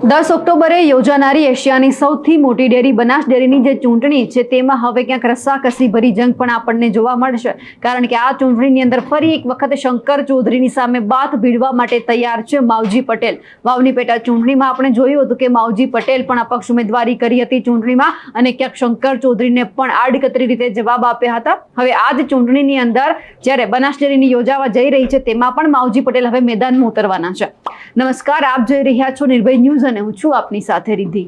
દસ ઓક્ટોબરે યોજાનારી એશિયાની સૌથી મોટી ડેરી બનાસ ડેરીની જે ચૂંટણી છે, તેમાં હવે ક્યાંક રસ્સાકસી ભરી જંગ પણ આપણને જોવા મળશે. કારણ કે આ ચૂંટણીની અંદર ફરી એક વખત શંકર ચૌધરીની સામે બાથ ભીડવા માટે તૈયાર છે માવજી પટેલ. વાવની પેટા ચૂંટણીમાં આપણે જોયું હતું કે માવજી પટેલ પણ અપક્ષ ઉમેદવારી કરી હતી ચૂંટણીમાં અને ક્યાંક શંકર ચૌધરીને પણ આડકતરી રીતે જવાબ આપ્યા હતા. હવે આ જ ચૂંટણીની અંદર જ્યારે બનાસ ડેરીની યોજાવા જઈ રહી છે, તેમાં પણ માવજી પટેલ હવે મેદાનમાં ઉતરવાના છે. નમસ્કાર, આપ જોઈ રહ્યા છો નિર્ભય ન્યૂઝ અને હું છું આપની સાથે રિદ્ધિ.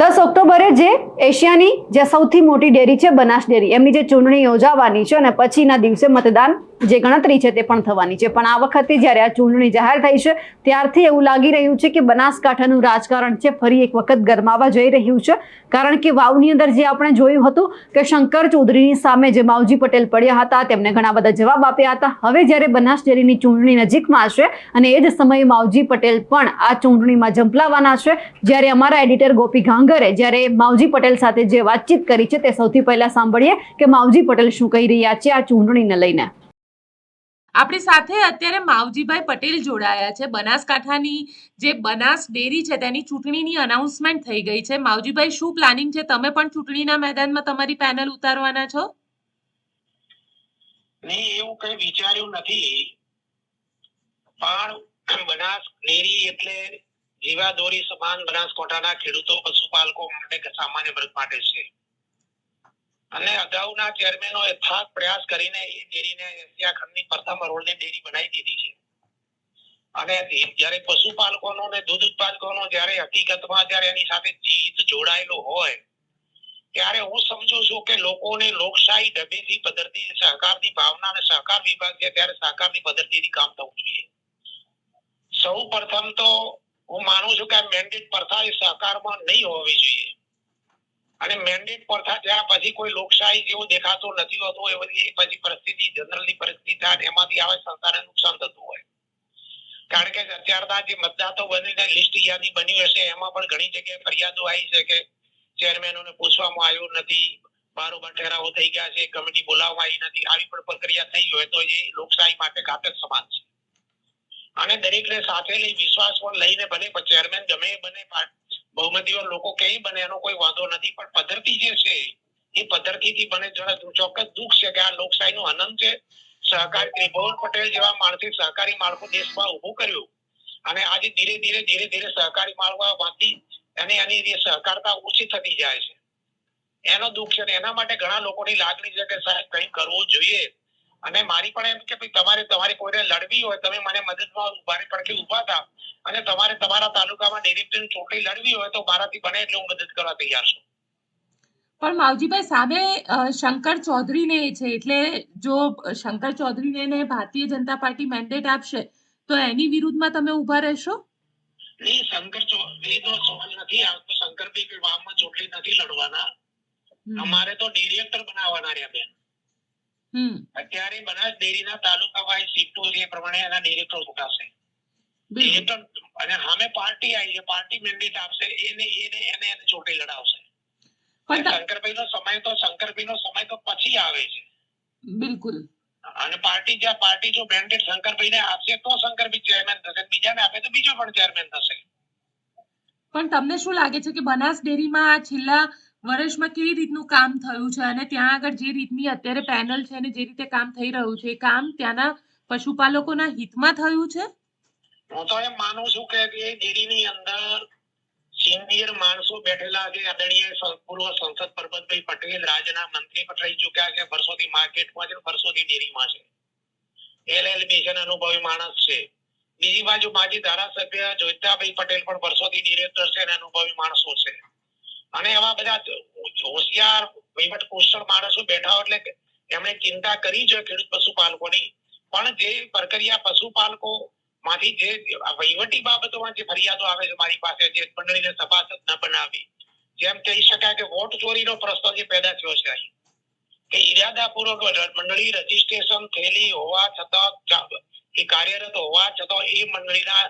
દસ ઓક્ટોબરે જે એશિયાની જે સૌથી મોટી ડેરી છે, બનાસ ડેરી, એમની જે ચૂંટણી યોજાવાની છે અને પછીના દિવસે મતદાન જે ગણતરી છે તે પણ થવાની છે. પણ આ વખતે જ્યારે આ ચૂંટણી જાહેર થઈ છે, ત્યારથી એવું લાગી રહ્યું છે કે બનાસકાંઠાનું રાજકારણ છે, ફરી એક વખત ગરમાવા જઈ રહ્યું છે. કારણ કે વાવની અંદર જે આપણે જોયું હતું કે શંકર ચૌધરીની સામે જે માવજી પટેલ પડ્યા હતા, તેમને ઘણા બધા જવાબ આપ્યા હતા. હવે જ્યારે બનાસ ડેરીની ચૂંટણી નજીકમાં આવશે અને એ જ સમયે માવજી પટેલ પણ આ ચૂંટણીમાં ઝંપલાવાના છે. જ્યારે અમારા એડિટર ગોપી ઘાંગરે જ્યારે માવજી પટેલ સાથે જે વાતચીત કરી છે, તે સૌથી પહેલા સાંભળીએ કે માવજી પટેલ શું કહી રહ્યા છે આ ચૂંટણીને લઈને. આપણી સાથે અત્યારે માવજીભાઈ પટેલ જોડાયા છે. બનાસકાંઠાની જે બનાસ ડેરી છે તેની ચૂંટણીની અનાઉન્સમેન્ટ થઈ ગઈ છે. માવજીભાઈ, શું પ્લાનિંગ છે? તમે પણ ચૂંટણીના મેદાનમાં તમારી પેનલ ઉતારવાના છો? નહીં એવું કઈ વિચાર્યું નથી. પણ બનાસ ડેરી એટલે જીવાદોરી સમાન બનાસકાંઠાના ખેડૂતો, પશુપાલકો માટે સામાન્ય વર્ગ માટે છે. અને અગાઉના ચેરમેનો થાક પ્રયાસ કરીને એ ડેરીને એશિયા ખંડની પ્રથમ રોડની ડેરી બનાવી દીધી છે. અને જ્યારે પશુપાલકોનો ને દૂધ ઉત્પાદકોનો જ્યારે હકીકતમાં જ્યારે એની સાથે જીત જોડાયેલો હોય, ત્યારે હું સમજુ છું કે લોકોને લોકશાહી ઢબેથી પદ્ધતિ સહકારની ભાવના અને સહકાર વિભાગ છે ત્યારે સહકારની પદ્ધતિથી કામ થવું જોઈએ. સૌ પ્રથમ તો હું માનું છું કે મેન્ડેટ પ્રથા એ સહકારમાં નહીં હોવી જોઈએ. અને મેન્ડેટ પ્રથા ત્યાં પછી કોઈ લોકશાહી જેવું દેખાતું નથી હોતું. એ બધી પછી પરિસ્થિતિ, જનરલની પરિસ્થિતિ થાય એમાંથી આવે સંસ્થાને નુકસાન થતું હોય. કારણ કે અત્યારના જે મતદાતો બનીને લિસ્ટ યાદી બની હશે, એમાં પણ ઘણી જગ્યાએ ફરિયાદો આવી છે કે ચેરમેનોને પૂછવામાં આવ્યું નથી, બારોબાર ઠેરાવો થઈ ગયા છે, કમિટી બોલાવવામાં આવી નથી. આવી પણ પ્રક્રિયા થઈ હોય તો એ લોકશાહી માટે ઘાતક સમાન છે. અને દરેકને સાથે લઈ વિશ્વાસ પણ લઈને ભલે ચેરમેન ગમે બને બહુમતીઓ લોકો કઈ બને એનો કોઈ વાંધો નથી. પણ પદ્ધતિ જે છે, એ પદ્ધતિથી બને ચોક્કસ દુઃખ છે કે આ લોકશાહીનું અનંત છે. સહકાર ત્રિભુવન પટેલ જેવા માણસે સહકારી માળખું દેશમાં ઊભું કર્યું. અને આજે ધીરે ધીરે ધીરે ધીરે સહકારી માળખામાંથી અને એની જે સહકારતા ઓછી થતી જાય છે. એનો દુઃખ છે એના માટે ઘણા લોકોની લાગણી છે કે સાહેબ કઈ કરવું જોઈએ. અને મારી પણ એમ કે ભાઈ તમારે તમારી કોઈને લડવી હોય તમે મને મદદમાં ઉભાની પડખે ઊભા થા. અને તમારે તમારા તાલુકામાં ડિરેક્ટરની ચૂંટણી લડવી હોય તો મારાથી બને એટલે હું મદદ કરવા તૈયાર છું. પણ માવજીભાઈ સામે શંકર ચૌધરીને છે એટલે જો શંકર ચૌધરીને ને ભારતીય જનતા પાર્ટી મેન્ડેટ આપશે તો એની વિરુદ્ધમાં તમે ઊભા રહેશો? નહીં શંકર ચૌધરીનો સવાલ નથી આવતો. શંકરભાઈ કોઈ વામમાં ચૂંટણી નથી લડવાના. અમારે તો ડિરેક્ટર બનાવવાના રહ્યા બેન. અત્યારે બનાસ ડેરીના તાલુકા વાઇઝ સીટો એ પ્રમાણે એના ડિરેક્ટર મુકાશે. ડિરેક્ટર અને સામે પાર્ટી આવી છે પાર્ટી મેન્ડેટ આપશે એને એને એને એને ચૂંટણી લડાવશે. શંકરભાઈ નો સમય તો શંકરભાઈ નો સમય તો પછી આવે છે. બિલકુલ. અને પાર્ટી જ્યાં પાર્ટી જો મેન્ડેટ શંકરભાઈ ને આપશે તો શંકરભાઈ ચેરમેન થશે. બીજાને આપે તો બીજો પણ ચેરમેન થશે. પણ તમને શું લાગે છે કે બનાસ ડેરીમાં આ છેલ્લા વર્ષમાં કેવી રીતનું કામ થયું છે અને ત્યાં આગળ જે રીતની અત્યારે પેનલ છે અને જે રીતે કામ થઈ રહ્યું છે કામ ત્યાંના પશુપાલકોના હિતમાં થયું છે? હું તો એમ માનું છું કે એ ડેરીની અંદર સિનિયર માણસો બેઠેલા છે. આદરણીય પૂર્વ સંસદ પરબતભાઈ પટેલ, રાજ્યના મંત્રી પણ રહી ચુક્યા છે. વર્ષોથી માર્કેટમાં છે વર્ષોથી ડેરીમાં છે. એલએલબી છે અનુભવી માણસ છે. બીજી બાજુ માજી ધારાસભ્ય જોઈતાભાઈ પટેલ પણ વર્ષોથી ડિરેક્ટર છે અને અનુભવી માણસો છે. અને એવા બધા હોશિયાર વહીવટ કુશળ માણસો બેઠા એટલે એમણે ચિંતા કરી છે ખેડૂત પશુપાલકોની. પણ જે પ્રક્રિયા પશુપાલકો માંથી જે વહીવટી બાબતોમાં જે ફરિયાદો આવે છે મારી પાસે, જે મંડળીને સભાસદ ન બનાવી. જેમ કહી શકાય કે વોટ ચોરીનો પ્રશ્ન જે પેદા થયો છે અહીં. કે ઇરાદાપૂર્વક મંડળી રજીસ્ટ્રેશન થયેલી હોવા છતાં એ કાર્યરત હોવા છતાં એ મંડળીના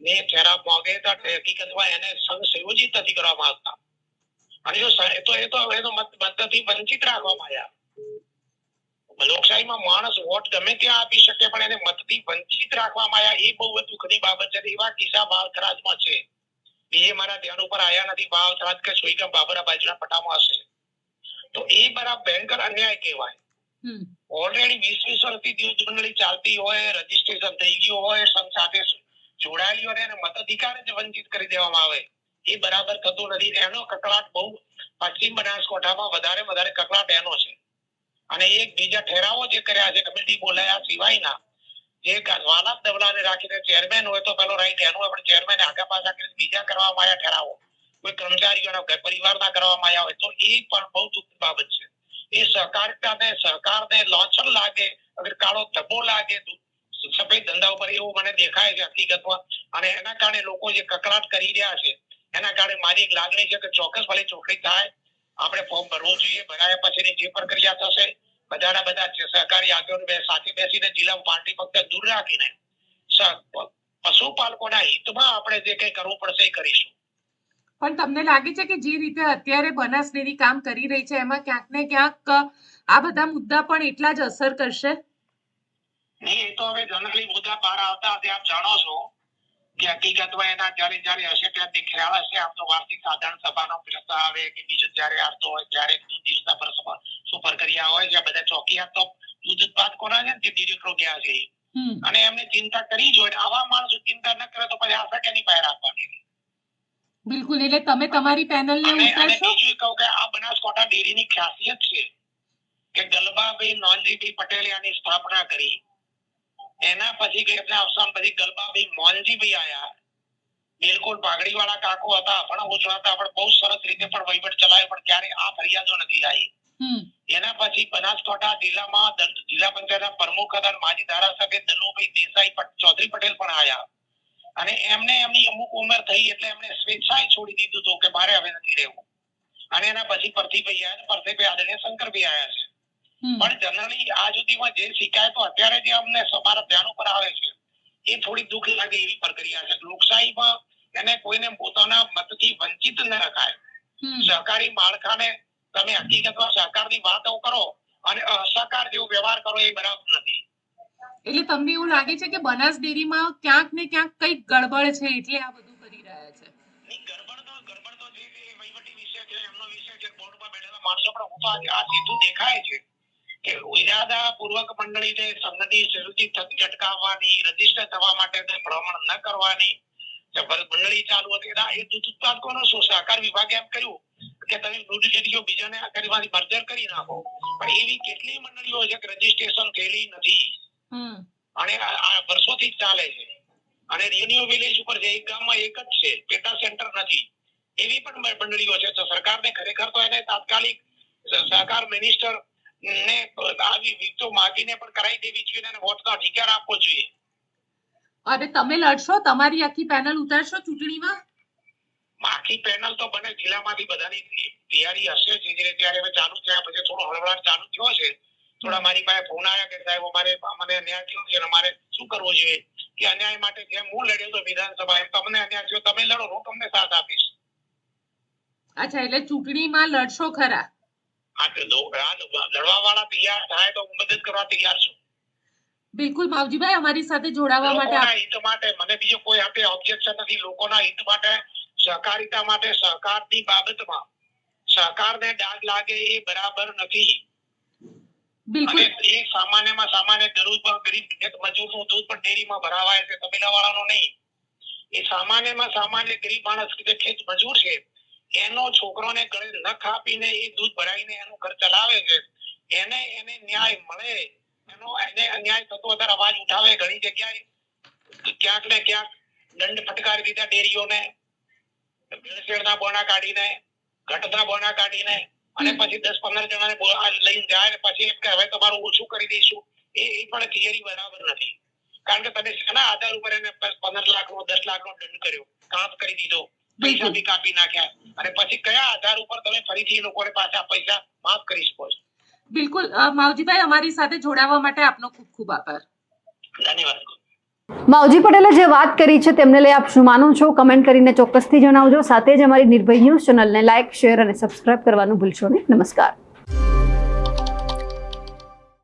ને ઠેરાવ માંગે હકીકતમાં એને સંઘ સંયોજિત નથી કરવામાં આવતા. અને તો એ તો એનો મત વંચિત રાખવામાં આવ્યા લોકશાહીમાં માણસ વોટ ગમે ત્યાં આપી શકે પણ એને મતથી વંચિત રાખવામાં આવ્યા એ બહુ દુઃખની બાબત છે એવા કિસ્સા ભાવથરાજમાં છે. બીજે મારા ધ્યાન ઉપર આયા નથી ભાવથરાજ કે સુઈગામ બાબરા બાજુના પટામાં હશે. તો એ બરાબર ભયંકર અન્યાય કહેવાય. ઓલરેડી વીસ વીસ વર્ષથી દૂધ મંડળી ચાલતી હોય રજીસ્ટ્રેશન થઈ ગયું હોય સંઘ સાથે જોડાયેલી હોય અને મતાધિકાર જ વંચિત કરી દેવામાં આવે. એ બરાબર થતું નથી. એનો કકળાટ બહુ પશ્ચિમ બનાસકાંઠામાં વધારે વધારે કકળાટ એનો છે. અને એક બીજા ઠેરાવો જે કર્યા છે, કમિટી બોલાયા સિવાયના, જે વાલા દવલાને રાખીને ચેરમેન હોય તો પેલો રાઈટ એનો પણ ચેરમેન આગા પાછા કરીને બીજા કરવામાં આવ્યા ઠેરાવો. કોઈ કર્મચારીઓના પરિવારના કરવામાં આવ્યા હોય તો એ પણ બહુ દુઃખ બાબત છે. એ સહકારિતાને, સહકારને લોચન લાગે, અગર કાળો ધબ્બો લાગે, સફેદ ધંધા ઉપર એવું મને દેખાય છે હકીકતમાં. અને એના કારણે લોકો જે કકળાટ કરી રહ્યા છે એના કારણે મારી એક લાગણી છે કે ચોક્કસ ભલે ચોકડી થાય આપણે ફોર્મ ભરવું જોઈએ ભરાયા પછીની જે પ્રક્રિયા થશે બધાના બધા સહકારી આગળ બે સાથે બેસીને જિલ્લા પાર્ટી ફક્ત દૂર રાખીને પશુપાલકોના હિતમાં આપણે જે કંઈ કરવું પડશે એ કરીશું. પણ તમને લાગે છે કે જે રીતે અત્યારે બનાસ ડેરી કામ કરી રહી છે એમાં ક્યાંક ને ક્યાંક આ બધા મુદ્દા પણ એટલા જ અસર કરશે? નહીં એ તો હવે જનરલી મુદ્દા બહાર આવતા આપ જાણો છો. કે હકીકતમાં એના જ્યારે જ્યારે હશે ત્યારે ખ્યાલ હશે. આમ તો વાર્ષિક સાધારણ સભાનો પ્રસ્તાવ આવે કે બીજો જ્યારે આવતો હોય ત્યારે દિવસના પ્રસંગો સુપર કર્યા હોય છે બધા ચોકીયાત તો દૂધ ઉત્પાદકોના છે તે જે ડિરેક્ટરો ગયા છે અને એમને ચિંતા કરી જોઈએ આવા માણસો ચિંતા ન કરે તો પછી આશા કેની પાસે રાખવાની? બિલકુલ એટલે તમે તમારી પેનલને અને અને ઉતારશો બીજું કહું કે આ બનાસકાંઠા ડેરીની ખાસિયત છે કે ગલબાભાઈ નોનજીભાઈ પટેલે આની સ્થાપના કરી. એના પછી કે એમના અવસાન પછી ગલબાભાઈ મોનજીભાઈ આયા. બિલકુલ પાઘડી વાળા કાકો હતા પણ ઓછા હતા પણ બહુ સરસ રીતે પણ વહીવટ ચલાવ્યો પણ ક્યારે આ ફરિયાદો નથી આવી. એના પછી બનાસકાંઠા જિલ્લામાં જિલ્લા પંચાયતના પ્રમુખ હતા માજી ધારાસભ્ય દલુભાઈ દેસાઈ ચૌધરી પટેલ પણ આયા. અને એમને એમની અમુક ઉંમર થઈ એટલે એમને સ્વેચ્છાએ છોડી દીધું હતું કે મારે હવે નથી રહેવું. અને એના પછી પરથી ભાઈ આયા પરથી ભાઈ આદરણીય શંકરભાઈ આયા છે. પણ જનરલી આ સુધીમાં જે શિકાયતો અત્યારે જે અમને અમારા ધ્યાન ઉપર આવે છે એ થોડી દુઃખ લાગે એવી પ્રક્રિયા છે. લોકશાહીમાં એને કોઈને પોતાના મતથી વંચિત ન રખાય. સહકારી માળખાને તમે હકીકતમાં સહકારની વાતો કરો અને અસહકાર જેવો વ્યવહાર કરો એ બરાબર નથી. એટલે તમને એવું લાગે છે કે બનાસ ડેરીમાં ક્યાંક ને ક્યાંક કંઈક ગડબડ છે એટલે આ બધું કરી રહ્યા છે? ગડબડ તો ગડબડ તો જે વહીવટી વિષય છે એમનો વિષય છે બોર્ડમાં બેઠેલા માણસો પણ હું તો આ- આ સીધું દેખાય છે. કે ઇરાદા પૂર્વક મંડળીને સંગતિ સુયોજિત થતી અટકાવવાની રજિસ્ટર થવા માટે ભ્રમણ ન કરવાની. મંડળી ચાલુ હતી. એ દૂધ ઉત્પાદકોનો શું સહકાર વિભાગે એમ કર્યું કે તમે દૂધ ડેરીઓ બીજાને કરવાની મર્જર કરી નાખો. પણ એવી કેટલી મંડળીઓ છે કે રજીસ્ટ્રેશન થયેલી નથી. અને આ આ વર્ષોથી ચાલે છે. અને રેન્યુ વિલેજ ઉપર જે એક ગામમાં એક જ છે પેટા સેન્ટર નથી. એવી પણ મંડળીઓ છે. તો સરકારને ખરેખર તો એને તાત્કાલિક સહકાર મિનિસ્ટર ને આવી વિગતો માગીને પણ કરાવી દેવી જોઈએ અને વોટનો અધિકાર આપવો જોઈએ. અને તમે લડશો તમારી આખી પેનલ ઉતારશો ચૂંટણીમાં? બાકી પેનલ તો બને જિલ્લામાંથી બધાની તૈયારી હશે જે જે ત્યારે હવે ચાલુ થયા પછી થોડો હળવળાટ ચાલુ થયો છે. થોડા મારી પાસે ફોન આવ્યા કે સાહેબ અમારે અમને અન્યાય થયો છે અમારે શું કરવું જોઈએ? કે અન્યાય માટે જેમ હું લડ્યો તો વિધાનસભા એમ તમને અન્યાય થયો તમે લડો હું તમને સાથ આપીશ. અચ્છા એટલે ચૂંટણીમાં લડશો ખરા? લડવા વાળા તૈયાર થાય તો હું મદદ કરવા તૈયાર છું. બિલકુલ માવજીભાઈ અમારી સાથે જોડાવા માટે હિત માટે મને બીજો કોઈ આપે ઓબ્જેક્શન નથી. લોકોના હિત માટે સહકારિતા માટે સહકારની બાબતમાં. સહકારને ડાઘ લાગે એ બરાબર નથી. બિલકુલ. એ સામાન્યમાં સામાન્ય પણ ગરીબ ખેત મજૂરનું દૂધ પણ ડેરીમાં ભરાવાય છે તબેલાવાળાનું નહીં. એ સામાન્યમાં સામાન્ય ગરીબ માણસ કે ખેત મજૂર છે એનો છોકરોને ગળે નખ આપીને એ દૂધ ભરાઈને એનું ઘર ચલાવે છે, એને એને ન્યાય મળે. એનો એને અન્યાય થતો અત્યારે અવાજ ઉઠાવે ઘણી જગ્યાએ. ક્યાંક ને ક્યાંક દંડ ફટકારી દીધા ડેરીઓને, ભેળસેળના બોના કાઢીને, ઘટના બોના કાઢીને, અને પછી દસ પંદર જણાને લઈને જાય પછી એમ કે હવે તમારું ઓછું કરી દઈશું. એ એ પણ થિયરી બરાબર નથી. કારણ કે તમે શેના આધાર ઉપર એને પંદર લાખ નો દસ લાખ નો દંડ કર્યો? કાપ કરી દીધો. પૈસા બિલકુલ. બી કાપી નાખ્યા. અને પછી કયા આધાર ઉપર તમે ફરીથી એ લોકોને પાછા પૈસા માફ કરી શકો છો? બિલકુલ. માવજીભાઈ અમારી સાથે જોડાવા માટે આપનો ખૂબ ખૂબ આભાર. ધન્યવાદ. માવજી પટેલે જે વાત કરી છે તેમને લઈ આપ શું માનો છો? કમેન્ટ કરીને ચોક્કસથી જણાવજો. સાથે જ અમારી નિર્ભય ન્યૂઝ ચેનલને લાઇક શેર અને સબસ્ક્રાઇબ કરવાનું ભૂલશો નહીં. નમસ્કાર.